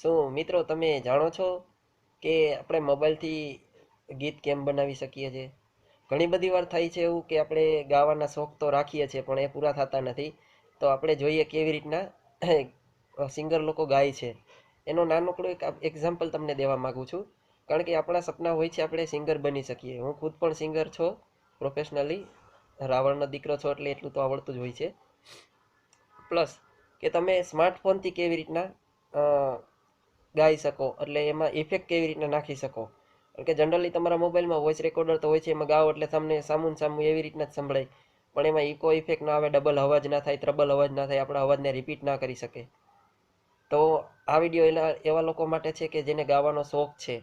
શું મિત્રો તમે જાણો છો કે આપણે મોબાઈલથી ગીત કેમ બનાવી શકીએ છીએ? ઘણી બધી વાર થાય છે એવું કે આપણે ગાવાના શોખ તો રાખીએ છીએ, પણ એ પૂરા થતા નથી. તો આપણે જોઈએ કેવી રીતના સિંગર લોકો ગાય છે. એનો નાનકડો એક એક્ઝામ્પલ તમને દેવા માગું છું. કારણ કે આપણા સપના હોય છે આપણે સિંગર બની શકીએ. હું ખુદ પણ સિંગર છો પ્રોફેશનલી રાવણનો દીકરો છો એટલે એટલું તો આવડતું જ હોય છે. પ્લસ કે તમે સ્માર્ટફોનથી કેવી રીતના ગાઈ શકો. એટલે એમાં ઇફેક્ટ કેવી રીતના નાખી શકો? કારણ કે જનરલી તમારા મોબાઈલમાં વોઇસ રેકોર્ડર તો હોય છે, એમાં ગાઓ એટલે તમને સામું ને સામું એવી રીતના જ સંભળાય. પણ એમાં ઇકો ઇફેક્ટ ના આવે ડબલ અવાજ ના થાય ત્રબલ અવાજ ના થાય, આપણા અવાજને રિપીટ ના કરી શકે. તો આ વીડિયો એવા લોકો માટે છે કે જેને ગાવાનો શોખ છે.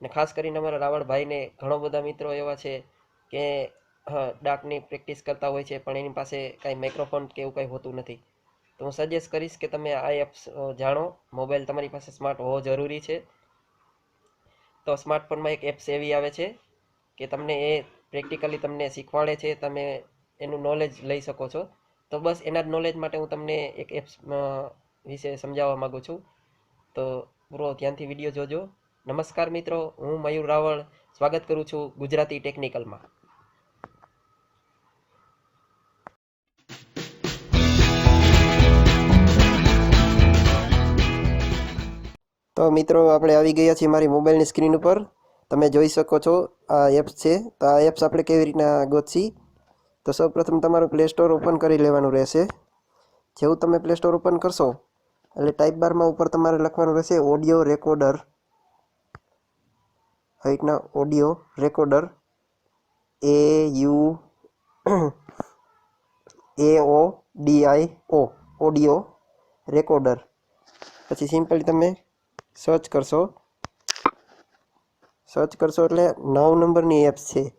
અને ખાસ કરીને અમારા રાવણભાઈને ઘણો બધા મિત્રો એવા છે કે, હા, ડાકની પ્રેક્ટિસ કરતા હોય છે, પણ એની પાસે કાંઈ માઇક્રોફોન કે એવું કાંઈ હોતું નથી. તો હું સજેસ્ટ કરીશ કે તમે આ એપ્સ જાણો. મોબાઈલ તમારી પાસે સ્માર્ટ હોવો જરૂરી છે. તો સ્માર્ટફોનમાં એક એપ્સ એવી આવે છે કે તમને એ પ્રેક્ટિકલી તમને શીખવાડે છે, તમે એનું નોલેજ લઈ શકો છો. તો બસ એના જ નોલેજ માટે હું તમને એક એપ્સ વિશે સમજાવવા માગું છું. તો પૂરો ધ્યાનથી વીડિયો જોજો. નમસ્કાર મિત્રો, હું મયુર રાવળ. સ્વાગત કરું છું ગુજરાતી ટેકનિકલમાં તો મિત્રો, આપણે આવી ગયા છીએ મારી મોબાઈલની સ્ક્રીન ઉપર. તમે જોઈ શકો છો, આ એપ્સ છે. તો આ એપ્સ આપણે કેવી રીતના ગોતશી? તો સૌપ્રથમ તમારું પ્લે સ્ટોર ઓપન કરી લેવાનું રહેશે. જેવું તમે પ્લે સ્ટોર ઓપન કરશો, એટલે ટાઈપ બારમાં ઉપર તમારે લખવાનું રહેશે ઓડિયો રેકોર્ડર રીતના audio recorder A U A O D I O audio recorder પછી સિમ્પલી તમે સર્ચ કરશો. સર્ચ કરશો એટલે નવ નંબરની એપ્સ છે.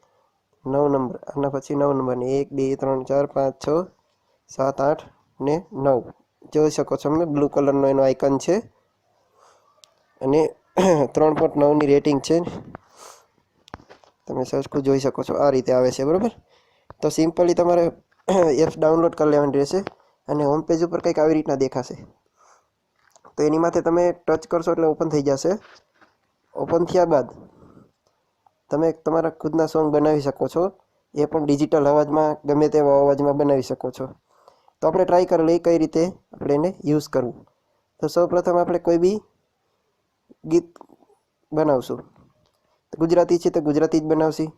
નવ નંબર. આના પછી નવ નંબરની. એક, બે, ત્રણ, ચાર, પાંચ, છ, સાત, આઠ ને નવ. જોઈ શકો છો તમે બ્લુ કલરનો એનો આઇકન છે. અને ત્રણ પોઈન્ટ નવની રેટિંગ છે. તમે સર્ચ જોઈ શકો છો. આ રીતે આવે છે, બરાબર? તો સિમ્પલી તમારે એપ્સ ડાઉનલોડ કરી લેવાની રહેશે અને હોમ પેજ ઉપર કંઈક આવી રીતના દેખાશે. તો એની માથે તમે ટચ કરશો એટલે ઓપન થઈ જશે. ઓપન થયા બાદ તમે તમારા ખુદના સોંગ બનાવી શકો છો. એ પણ ડિજિટલ અવાજમાં, ગમે તેવા અવાજમાં બનાવી શકો છો. તો આપણે ટ્રાય કરી લઈએ કઈ રીતે આપણે એને યુઝ કરવું. તો સૌપ્રથમ આપણે કોઈ બી ગીત બનાવશું. ગુજરાતી છે તો ગુજરાતી જ બનાવશી.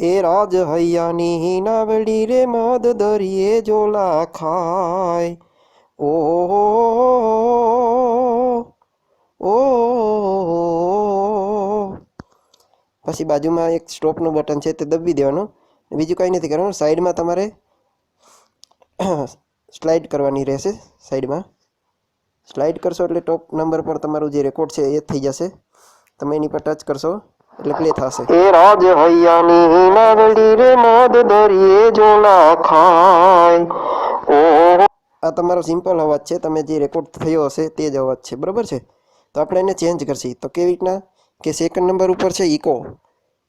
એ રાજ હૈયાની હિનાવડી રે મદ દરિયે જોલા ખાય ઓ ઓ પછી બાજુમાં એક સ્ટોપનું બટન છે તે દબી દેવાનું. બીજું કંઈ નથી કરવાનું. સાઈડમાં તમારે સ્લાઇડ કરવાની રહેશે સાઈડમાં. સ્લાઇડ કરશો એટલે ટોપ નંબર પર તમારું જે રેકોર્ડ છે એ થઈ જશે. તમે એની પર ટચ કરશો. એટલે પ્લે થશે. એ રાજ હૈયાની નાવડી રે મદ દરિયે જોલા ખાય. ઓ આ તમારો સિમ્પલ અવાજ છે તમે જે રેકોર્ડ થયો હશે તે જ અવાજ છે બરાબર છે? તો આપણે એને ચેન્જ કરશી. તો કેવી રીતના? કે સેકન્ડ નંબર ઉપર છે ઇકો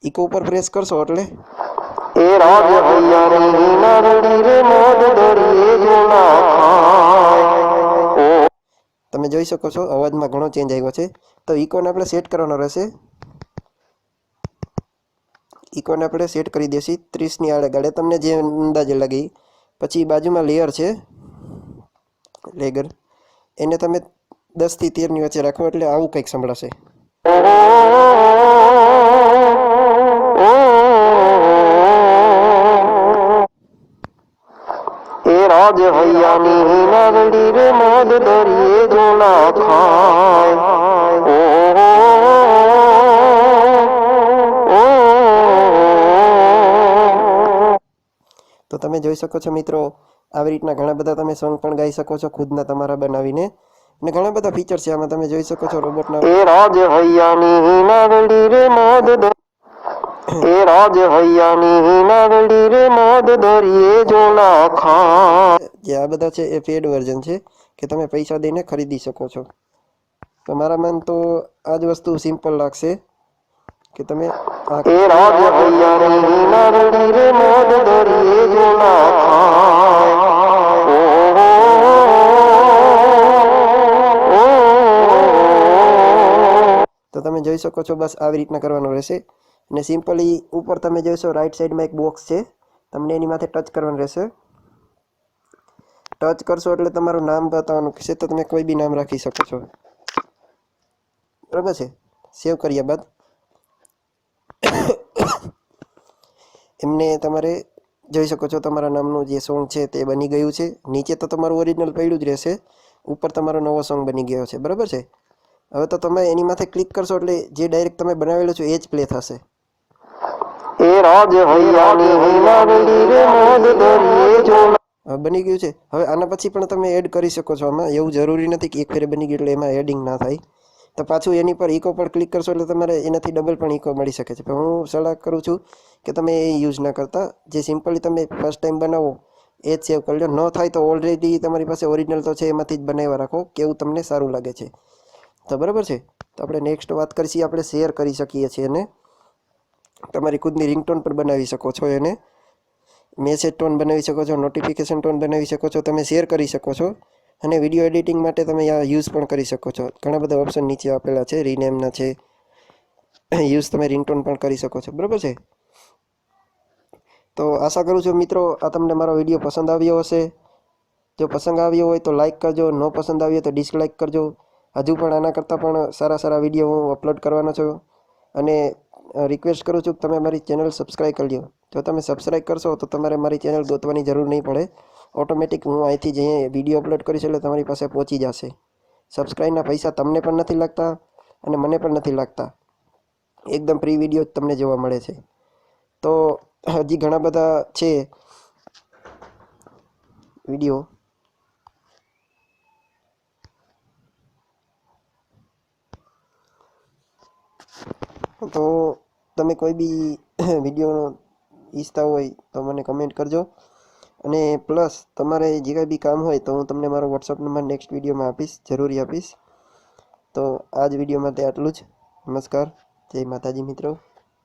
ઇકો ઉપર પ્રેસ કરશો એટલે? એ રાજ હૈયાની નાવડી રે મદ દરિયે જોલા ખાય. તમે જોઈ શકો છો અવાજમાં ઘણો ચેન્જ આવ્યો છે. તો ઇકોને આપણે સેટ કરવાનો રહેશે. ઇકોને આપણે સેટ કરી દેશી, ત્રીસની આડે ગાડે. તમને જે અંદાજે લાગી પછી બાજુમાં લેયર છે લેગર એને તમે દસથી તેરની વચ્ચે રાખો એટલે આવું કંઈક સંભળાશે. રાજ હૈયાની નાગડી રે મોદ દરિયે જોલા ખાય. તો તમે જોઈ શકો છો મિત્રો આવી રીતના ઘણા બધા તમે સોંગ પણ ગાઈ શકો છો ખુદના તમારા બનાવીને. અને ઘણા બધા ફીચર છે આમાં તમે જોઈ શકો છો રોબોટના એ રાજ હૈયાની નાગડી રે મદ એ રાજ હૈયાની નાગડી રે મદ દરિયે જોલા ખા જે આ બધા છે એ પેડ વર્ઝન છે કે તમે પૈસા દઈને ખરીદી શકો છો. તો મારા મન તો આ જ વસ્તુ સિમ્પલ લાગશે. કે તમે એ તો તમે જોઈ શકો છો બસ આવી રીતના કરવાનું રહેશે. અને સિમ્પલી ઉપર તમે જોઈશો રાઈટ સાઈડમાં એક બોક્સ છે. તમને એની માથે ટચ કરવાનું રહેશે. ટચ કરશો એટલે તમારું નામ બતાવવાનું છે તો તમે કોઈ બી નામ રાખી શકો છો. બરાબર છે? સેવ કર્યા બાદ એમને તમારે જોઈ શકો છો તમારા નામનું જે સોંગ છે તે બની ગયું છે. નીચે તો તમારું ઓરિજિનલ પડ્યું જ રહેશે. ઉપર તમારો નવો સોંગ બની ગયો છે. બરાબર છે? હવે તો તમે એની માથે ક્લિક કરશો એટલે જે ડાયરેક્ટ તમે બનાવેલો છો એ જ પ્લે થશે. બની ગયું છે. હવે આના પછી પણ તમે એડ કરી શકો છો આમાં. એવું જરૂરી નથી કે એક ફેરે બની ગયું એટલે એમાં એડિંગ ના થાય. તો પાછું એની પર ઇકો પર ક્લિક કરશો એટલે તમારે એનાથી ડબલ પણ ઇકો મળી શકે છે. પણ હું સલાહ કરું છું કે તમે એ યુઝ ના કરતા. જે સિમ્પલી તમે ફર્સ્ટ ટાઈમ બનાવો, એ જ સેવ કરી ન થાય તો ઓલરેડી તમારી પાસે ઓરિજિનલ તો છે, એમાંથી જ બનાવ્યા રાખો કેવું તમને સારું લાગે છે. તો બરાબર છે? તો આપણે નેક્સ્ટ વાત કરીશું, આપણે શેર કરી શકીએ છીએ એને. તમારી ખુદની રિંગટોન પણ બનાવી શકો છો એને. મેસેજ ટોન બનાવી શકો છો નોટિફિકેશન ટોન બનાવી શકો છો, તમે શેર કરી શકો છો. અને વીડિયો એડિટિંગ માટે તમે આ યુઝ પણ કરી શકો છો. ઘણા બધા ઓપ્શન નીચે આપેલા છે રીનેમના છે. યુઝ તમે રિંગટોન પણ કરી શકો છો. બરાબર છે? તો આશા કરું છું મિત્રો, આ તમને મારો વીડિયો પસંદ આવ્યો હશે. જો પસંદ આવ્યો હોય તો લાઇક કરજો, ન પસંદ આવ્યો તો ડિસલાઇક કરજો. હજુ પણ આના કરતાં પણ સારા સારા વીડિયો હું અપલોડ કરવાનો છું. અને રિક્વેસ્ટ કરું છું કે તમે મારી ચેનલ સબસ્ક્રાઈબ કરી લો જો તમે સબસ્ક્રાઈબ કરશો તો તમારે મારી ચેનલ ગોતવાની જરૂર નહીં પડે. ઓટોમેટિક હું અહીંથી જે વીડિયો અપલોડ કરીશ એટલે તમારી પાસે પહોંચી જશે. સબસ્ક્રાઈબના પૈસા તમને પણ નથી લાગતા અને મને પણ નથી લાગતા. એકદમ ફ્રી વીડિયો જ તમને જોવા મળે છે. તો હજી ઘણા બધા છે વીડિયો. તો તમે કોઈ બી વીડિયો ઈચ્છતા હોય તો મને કમેન્ટ કરજો. અને પ્લસ તમારે જે કાંઈ બી કામ હોય તો હું તમને મારો વોટ્સઅપ નંબર નેક્સ્ટ વિડીયોમાં આપીશ, જરૂરી આપીશ. તો આ જ વીડિયો માટે આટલું જ. નમસ્કાર. જય માતાજી મિત્રો.